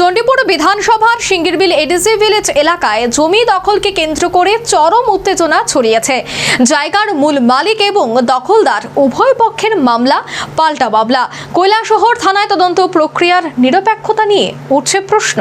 চণ্ডীপুর বিধানসভার সিঙ্গিরবিল ADC village এলাকায় জমি দখলকে কেন্দ্র করে চরম উত্তেজনা ছড়িয়েছে। জায়গার মূল মালিক এবং দখলদার উভয় পক্ষের মামলা, পাল্টা বাবলা কৈলাসহর থানায় তদন্ত প্রক্রিয়ার নিরপেক্ষতা নিয়ে উঠছে প্রশ্ন।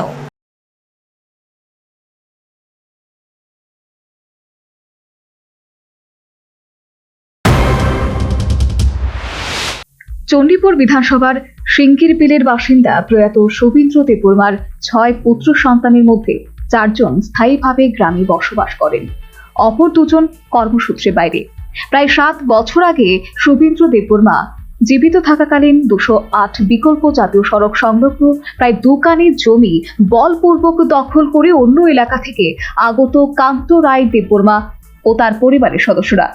চণ্ডীপুর বিধানসভার সিঙ্কিরপিলের বাসিন্দা প্রয়াত শোভীন্দ্র দেববর্মার ছয় পুত্র সন্তানের মধ্যে চারজন স্থায়ীভাবে গ্রামে বসবাস করেন। অপর দুজন কর্মসূত্রে বাইরে। প্রায় সাত বছর আগে শুভেন্দ্র দেববর্মা জীবিত থাকাকালীন দুশো আট বিকল্প জাতীয় সড়ক সংলগ্ন প্রায় দোকানে জমি বলপূর্বক দখল করে অন্য এলাকা থেকে আগত কান্ত রায় দেববর্মা ও তার পরিবারের সদস্যরা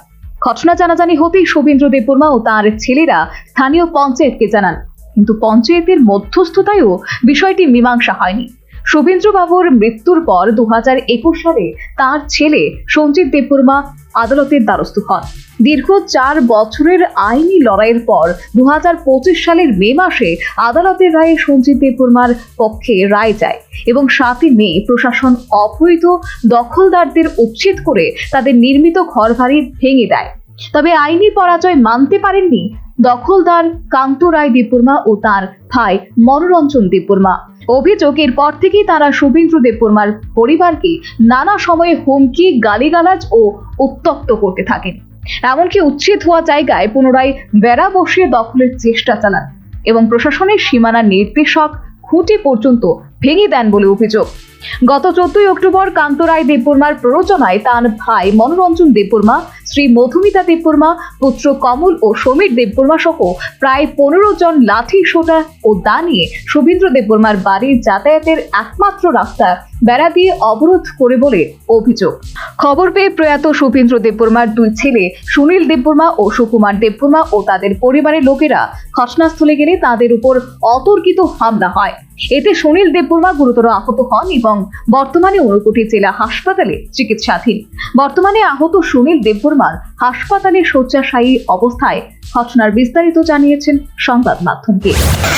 ঘটনা জানাজানি হতেই শোভেন্দ্র দেববর্মা ও তাঁর ছেলেরা স্থানীয় পঞ্চায়েতকে জানান। কিন্তু পঞ্চায়েতের মধ্যস্থতায়ও বিষয়টি মীমাংসা হয়নি। শোভেন্দ্র বাবুর মৃত্যুর পর দু হাজার একুশ সালে তার ছেলে সঞ্জিত দেববর্মা আদালতের দ্বারস্থ হন। দীর্ঘ চার বছরের আইনি লড়াইয়ের পর দু হাজার পঁচিশ সালের মে মাসে আদালতের রায়ে সঞ্জিত দেববর্মার পক্ষে রায় যায় এবং সাতই মে প্রশাসন অবৈধ দখলদারদের উচ্ছেদ করে তাদের নির্মিত ঘরবাড়ি ভেঙে দেয়। তবে আইনি পরাজয় মানতে পারেননি দখলদার কান্ত রায় দেববর্মা ও তার ভাই মনোরঞ্জন দেববর্মা। অভিযোগ এরপর থেকেই তারা শুভেন্দ্র দেববর্মার পরিবারকে নানা সময়ে হুমকি, গালিগালাজ ও উত্তক্ত করতে থাকেন। এমনকি উচ্ছেদ হওয়া জায়গায় পুনরায় বেড়া বসিয়ে দখলের চেষ্টা চালান এবং প্রশাসনের সীমানা নির্দেশক খুঁটি পর্যন্ত ভেঙে দেন বলে অভিযোগ। গত চোদ্দই অক্টোবর কান্ত রায় দেববর্মার প্ররোচনায় তার ভাই মনোরঞ্জন দেববর্মা শ্রী মধুমিতা দেববর্মা, পুত্র কমল ও সমীর দেববর্মা সহ প্রায় পনেরো জন লাঠি সোটা ও দা নিয়ে শুভেন্দ্র দেববর্মার বাড়ির যাতায়াতের একমাত্র রাস্তা বেড়া দিয়ে অবরোধ করে বলে অভিযোগ। খবর পেয়ে প্রয়াত শুভেন্দ্র দেববর্মার দুই ছেলে, সুনীল দেববর্মা ও সুকুমার দেববর্মা ও তাদের পরিবারের লোকেরা ঘটনাস্থলে গেলে তাদের উপর অতর্কিত হামলা হয়। এতে সুনীল দেববর্মা গুরুতর আহত হন এবং বর্তমানে ঊনকোটি জেলা হাসপাতালে চিকিৎসাধীন। বর্তমানে আহত সুনীল দেববর্মার হাসপাতালে শয্যাশায়ী অবস্থায় ঘটনার বিস্তারিত জানিয়েছেন সংবাদ মাধ্যমকে।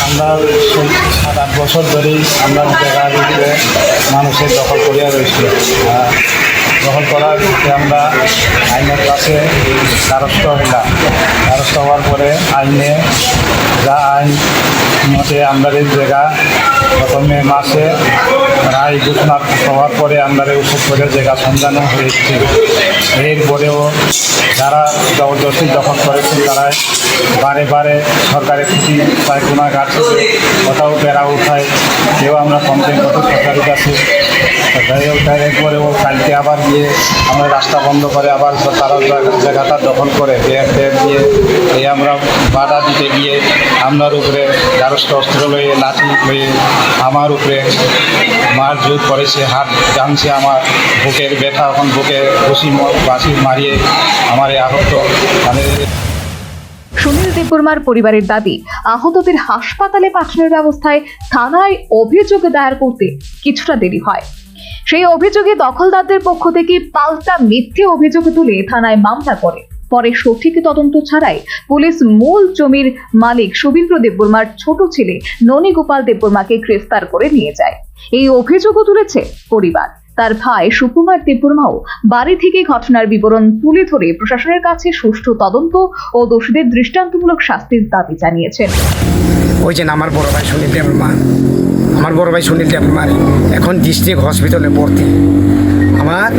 আমরা সাত আট বছর ধরেই আমরা মানুষের দখল করিয়া রয়েছি। দখল করার আমরা আইনের কাছে দ্বারস্থ হইলাম। দ্বারস্থ হওয়ার পরে আইনে যা আইন মতে আমরা এই জায়গা প্রথমে মাসে রায় ঘোষণা হওয়ার পরে আমরা ওষুধ জায়গা সন্ধানও হয়েছে, এরপরেও যারা জবরদস্তি দখল করেছে তারা বারে বারে সরকারের খুঁটি প্রায় গুণাগার কোথাও বেড়া উঠায় কেউ আমরা কমপ্লেন করতে সরকারের কাছে সরকারি উঠায় এরপরেও কালকে আবার গিয়ে আমরা রাস্তা বন্ধ করে আবার তারা জায়গা- জায়গাটা দখল করে ব্যাগ ট্যাগ দিয়ে এই আমরা বাধা দিতে গিয়ে আমরার উপরে দ্বারস্থ অস্ত্র লয়ে, লাঠি লয়ে আমার উপরে মার জোর করেছে, হাত জানছে আমার বুকের ব্যথা, এখন বুকে বসি বাসি মারিয়ে আমার এই আহত। মানে সুনীল দেববর্মার পরিবারের দাবি, আহতদের হাসপাতালে পাঠানোর ব্যবস্থায় থানায় অভিযোগ দায়ের করতে কিছুটা দেরি হয়। সেই অভিযোগে দখলদারদের পক্ষ থেকে পাল্টা মিথ্যে অভিযোগ তুলে থানায় মামলা করে। পরে সঠিক তদন্ত ছাড়াই পুলিশ মূল জমির মালিক শুভেন্দ্র দেববর্মার ছোট ছেলে ননী গোপাল দেববর্মাকে গ্রেফতার করে নিয়ে যায়। এই অভিযোগও তুলেছে পরিবার। তার ভাই সুকুমার দেববর্মাও বাড়ি থেকে ঘটনার বিবরণ তুলে ধরে প্রশাসনের কাছে সুষ্ঠু তদন্ত ও দোষীদের দৃষ্টান্তমূলক শাস্তির দাবি জানিয়েছেন। ওই যে আমার বড় ভাই সুনীল দেবর্মা আমার বড় ভাই সুনীল দেবর্মা এখন ডিস্ট্রিক্ট হসপিটালে ভর্তি। আমার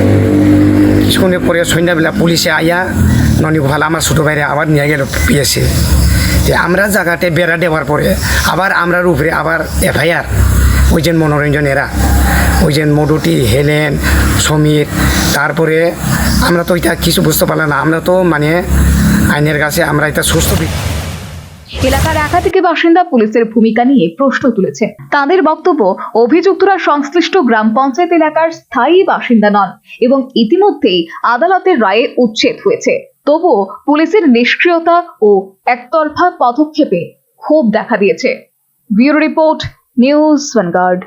কিছুক্ষণের পরে সন্ধ্যাবেলা পুলিশে আইয়া ননি গোপাল, আমার ছোটো ভাইরে আবার নিয়ে গেল পিএসে যে আমরা জায়গাতে বেড়া দেওয়ার পরে আবার আমরার উপরে আবার এফআইআর। ওই যে মনোরঞ্জন এরা ওই যে মডুটি হেলেন, সমীর, তারপরে আমরা তো এটা কিছু বুঝতে পারলাম না, আমরা তো মানে আইনের কাছে আমরা এটা সুস্থ এলাকার একাধিক বাসিন্দা পুলিশের ভূমিকা নিয়ে প্রশ্ন তুলেছে। তাদের বক্তব্য, অভিযুক্তরা সংশ্লিষ্ট গ্রাম পঞ্চায়েত এলাকার স্থায়ী বাসিন্দা নন এবং ইতিমধ্যেই আদালতের রায়ে উচ্ছেদ হয়েছে। তবুও পুলিশের নিষ্ক্রিয়তা ও একতরফা পদক্ষেপে ক্ষোভ দেখা দিয়েছে। Bureau report news vanguard